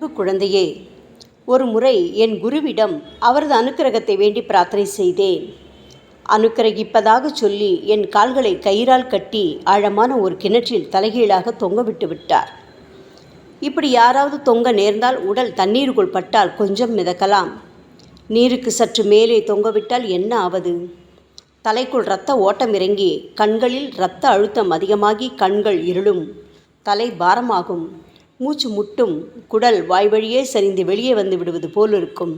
அன்பு குழந்தையே ஒரு முறை என் குருவிடம் அவரது அனுக்கிரகத்தை வேண்டி பிரார்த்தனை செய்தேன். அனுக்கிரகிப்பதாக சொல்லி என் கால்களை கயிறால் கட்டி ஆழமான ஒரு கிணற்றில் தலைகீழாக தொங்க விட்டு விட்டார். இப்படி யாராவது தொங்க நேர்ந்தால் உடல் தண்ணீருக்குள் பட்டால் கொஞ்சம் மிதக்கலாம். நீருக்கு சற்று மேலே தொங்கவிட்டால் என்ன ஆவது? தலைக்குள் இரத்த ஓட்டம் இறங்கி கண்களில் இரத்த அழுத்தம் அதிகமாகி கண்கள் இருளும் தலை பாரமாகும். மூச்சு முட்டும் குடல் வாய் வழியே சரிந்து வெளியே வந்து விடுவது போல் இருக்கும்.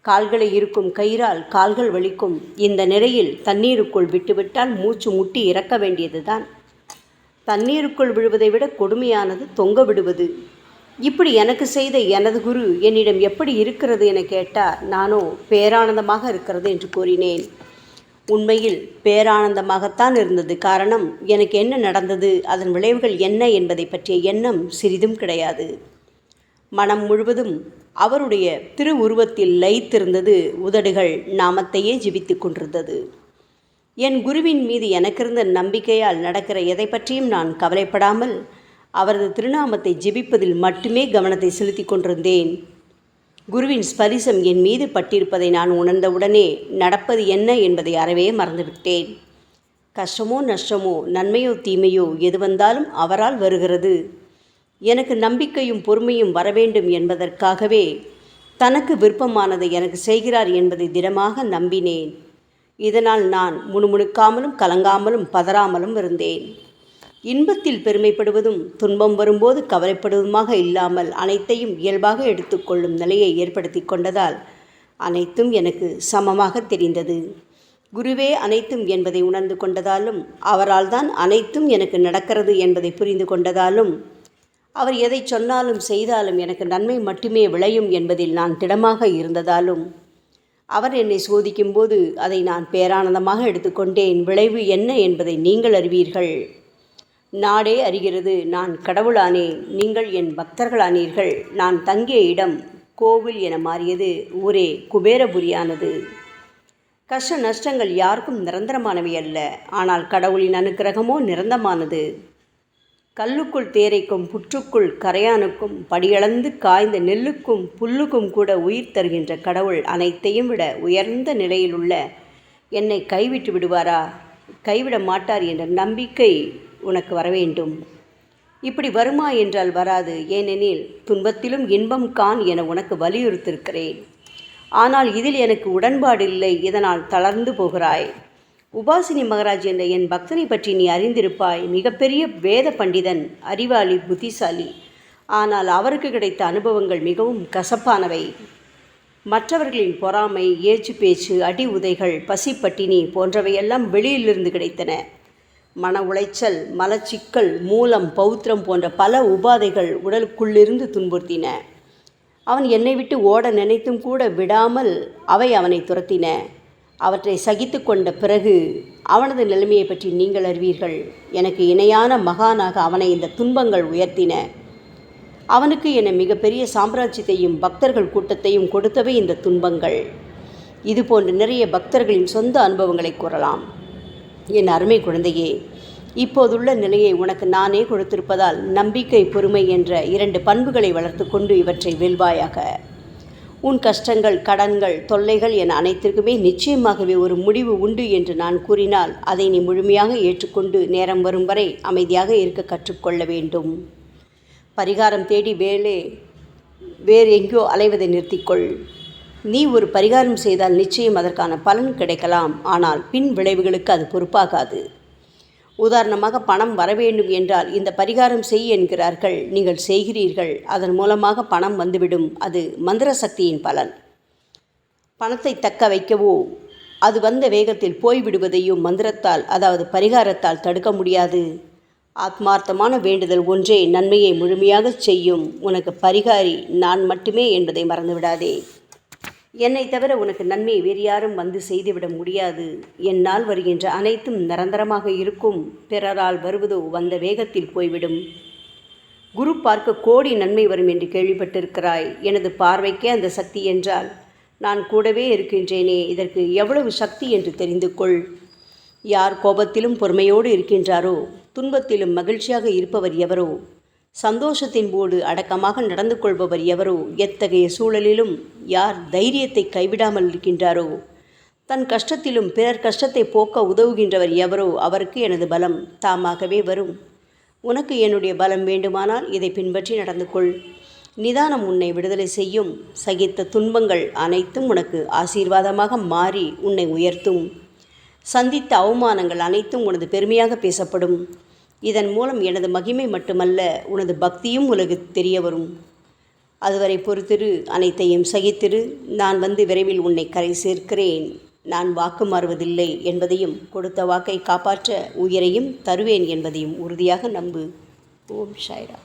கால்களை இருக்கும் கயிறால் கால்கள் வலிக்கும். இந்த நிலையில் தண்ணீருக்குள் விட்டுவிட்டால் மூச்சு முட்டி இறக்க வேண்டியதுதான். தண்ணீருக்குள் விழுவதை விட கொடுமையானது தொங்க விடுவது. இப்படி எனக்கு செய்த எனது குரு என்னிடம் எப்படி இருக்கிறது என கேட்டார். நானோ பேரானந்தமாக இருக்கிறது என்று கூறினேன். உண்மையில் பேரானந்தமாகத்தான் இருந்தது. காரணம் எனக்கு என்ன நடந்தது? அதன் விளைவுகள் என்ன என்பதை பற்றிய எண்ணம் சிறிதும் கிடையாது. மனம் முழுவதும் அவருடைய திருவுருவத்தில் லயித்திருந்தது உதடுகள் நாமத்தையே ஜிபித்து கொண்டிருந்தது. என் குருவின் மீது எனக்கிருந்த நம்பிக்கையால் நடக்கிற எதை பற்றியும் நான் கவலைப்படாமல் அவரது திருநாமத்தை ஜெபிப்பதில் மட்டுமே கவனத்தை செலுத்தி கொண்டிருந்தேன். குருவின் ஸ்பரிசம் என் மீது பட்டிருப்பதை நான் உணர்ந்தவுடனே நடப்பது என்ன என்பதை அறவே மறந்துவிட்டேன். கஷ்டமோ நஷ்டமோ நன்மையோ தீமையோ எது வந்தாலும் அவரால் வருகிறது. எனக்கு நம்பிக்கையும் பொறுமையும் வரவேண்டும் என்பதற்காகவே தனக்கு விருப்பமானதை எனக்கு செய்கிறார் என்பதை திடமாக நம்பினேன். இதனால் நான் முணுமுணுக்காமலும் கலங்காமலும் பதறாமலும் இருந்தேன். இன்பத்தில் பெருமைப்படுவதும் துன்பம் வரும்போது கவலைப்படுவதுமாக இல்லாமல் அனைத்தையும் இயல்பாக எடுத்துக்கொள்ளும் நிலையை ஏற்படுத்தி கொண்டதால் அனைத்தும் எனக்கு சமமாக தெரிந்தது. குருவே அனைத்தும் என்பதை உணர்ந்து கொண்டதாலும் அவரால் தான் அனைத்தும் எனக்கு நடக்கிறது என்பதை புரிந்து கொண்டதாலும் அவர் எதை சொன்னாலும் செய்தாலும் எனக்கு நன்மை மட்டுமே விளையும் என்பதில் நான் திடமாக இருந்ததாலும் அவர் என்னை சோதிக்கும்போது அதை நான் பேரானந்தமாக எடுத்துக்கொண்டேன் விளைவு என்ன என்பதை நீங்கள் அறிவீர்கள். நாடே அறிகிறது. நான் கடவுளானேன் நீங்கள் என் பக்தர்களானீர்கள். நான் தங்கிய இடம் கோவில் என மாறியது. ஊரே குபேரபுரியானது. கஷ்ட நஷ்டங்கள் யாருக்கும் நிரந்தரமானவை அல்ல. ஆனால் கடவுளின் அனுக்கிரகமோ நிரந்தரமானது. கல்லுக்குள் தேரைக்கும் புற்றுக்குள் கரையானுக்கும் படியளந்து காய்ந்த நெல்லுக்கும் புல்லுக்கும் கூட உயிர் தருகின்ற கடவுள் அனைத்தையும் விட உயர்ந்த நிலையிலுள்ள என்னை கைவிட்டு விடுவாரா? கைவிட மாட்டார் என்ற நம்பிக்கை உனக்கு வரவேண்டும். இப்படி வருமா என்றால் வராது. ஏனெனில் துன்பத்திலும் இன்பம் கான் என உனக்கு வலியுறுத்திருக்கிறேன். ஆனால் இதில் எனக்கு உடன்பாடு இல்லை இதனால் தளர்ந்து போகிறாய். உபாசினி மகராஜ் என்ற என் பக்தனை பற்றி நீ அறிந்திருப்பாய். மிகப்பெரிய வேத பண்டிதன் அறிவாளி புத்திசாலி. ஆனால் அவருக்கு கிடைத்த அனுபவங்கள் மிகவும் கசப்பானவை. மற்றவர்களின் பொறாமை ஏச்சு பேச்சு அடி உதைகள் பசிப்பட்டினி போன்றவையெல்லாம் வெளியிலிருந்து கிடைத்தன. மன உளைச்சல் மலச்சிக்கல் மூலம் பௌத்திரம் போன்ற பல உபாதைகள் உடலுக்குள்ளிருந்து துன்புறுத்தின. அவன் என்னை விட்டு ஓட நினைத்தும் கூட விடாமல் அவை அவனை துரத்தின. அவற்றை சகித்து கொண்ட பிறகு அவனது நிலைமையை பற்றி நீங்கள் அறிவீர்கள். எனக்கு இணையான மகானாக அவனை இந்த துன்பங்கள் உயர்த்தின. அவனுக்கு என மிகப்பெரிய சாம்ராஜ்யத்தையும் பக்தர்கள் கூட்டத்தையும் கொடுத்தவை இந்த துன்பங்கள். இதுபோன்ற நிறைய பக்தர்களின் சொந்த அனுபவங்களை கூறலாம். என் அருமை குழந்தையே இப்போதுள்ள நிலையை உனக்கு நானே கொடுத்திருப்பதால் நம்பிக்கை பொறுமை என்ற இரண்டு பண்புகளை வளர்த்து கொண்டு இவற்றை வெல்வாயாக. உன் கஷ்டங்கள் கடன்கள் தொல்லைகள் என அனைத்திற்குமே நிச்சயமாகவே ஒரு முடிவு உண்டு என்று நான் கூறினால் அதை நீ முழுமையாக ஏற்றுக்கொண்டு நேரம் வரும் வரை அமைதியாக இருக்க கற்றுக்கொள்ள வேண்டும். பரிகாரம் தேடி வேலே வேறு எங்கேயோ அலைவதை நிறுத்திக்கொள். நீ ஒரு பரிகாரம் செய்தால் நிச்சயம் அதற்கான பலன் கிடைக்கலாம். ஆனால் பின் விளைவுகளுக்கு அது பொறுப்பாகாது. உதாரணமாக பணம் வர வேண்டும் என்றால் இந்த பரிகாரம் செய் என்கிறார்கள். நீங்கள் செய்கிறீர்கள். அதன் மூலமாக பணம் வந்துவிடும். அது மந்திர சக்தியின் பலன். பணத்தை தக்க வைக்கவோ? அது வந்த வேகத்தில் போய்விடுவதையும் மந்திரத்தால் அதாவது பரிகாரத்தால் தடுக்க முடியாது. ஆத்மார்த்தமான வேண்டுதல் ஒன்றே நன்மையை முழுமையாகச் செய்யும். உனக்கு பரிகாரி நான் மட்டுமே என்பதை மறந்துவிடாதே. என்னை தவிர உனக்கு நன்மை வேறு யாரும் வந்து செய்துவிட முடியாது. என்னால் வருகின்ற அனைத்தும் நிரந்தரமாக இருக்கும். பிறரால் வருவதோ வந்த வேகத்தில் போய்விடும். குரு பார்க்க கோடி நன்மை வரும் என்று கேள்விப்பட்டிருக்கிறாய். எனது பார்வைக்கே அந்த சக்தி என்றால் நான் கூடவே இருக்கின்றேனே இதற்கு எவ்வளவு சக்தி என்று தெரிந்து கொள். யார் கோபத்திலும் பொறுமையோடு இருக்கின்றாரோ துன்பத்திலும் மகிழ்ச்சியாக இருப்பவர் எவரோ? சந்தோஷத்தின் போது அடக்கமாக நடந்து கொள்பவர் எவரோ? எத்தகைய சூழலிலும் யார் தைரியத்தை கைவிடாமல் இருக்கின்றாரோ? தன் கஷ்டத்திலும் பிறர் கஷ்டத்தை போக்க உதவுகின்றவர் எவரோ? அவருக்கு எனது பலம் தாமாகவே வரும். உனக்கு என்னுடைய பலம் வேண்டுமானால் இதை பின்பற்றி நடந்து கொள். நிதானம் உன்னை விடுதலை செய்யும். சகித்த துன்பங்கள் அனைத்தும் உனக்கு ஆசீர்வாதமாக மாறி உன்னை உயர்த்தும். சந்தித்த அவமானங்கள் அனைத்தும் உனது பெருமையாக பேசப்படும். இதன் மூலம் எனது மகிமை மட்டுமல்ல உனது பக்தியும் உலகு தெரிய வரும். அதுவரை பொறுத்திரு அனைத்தையும் சகித்திரு. நான் வந்து விரைவில் உன்னை கரை சேர்க்கிறேன். நான் வாக்கு மாறுவதில்லை என்பதையும் கொடுத்த வாக்கை காப்பாற்ற உயிரையும் தருவேன் என்பதையும் உறுதியாக நம்பு. ஓம் ஷாய்ரா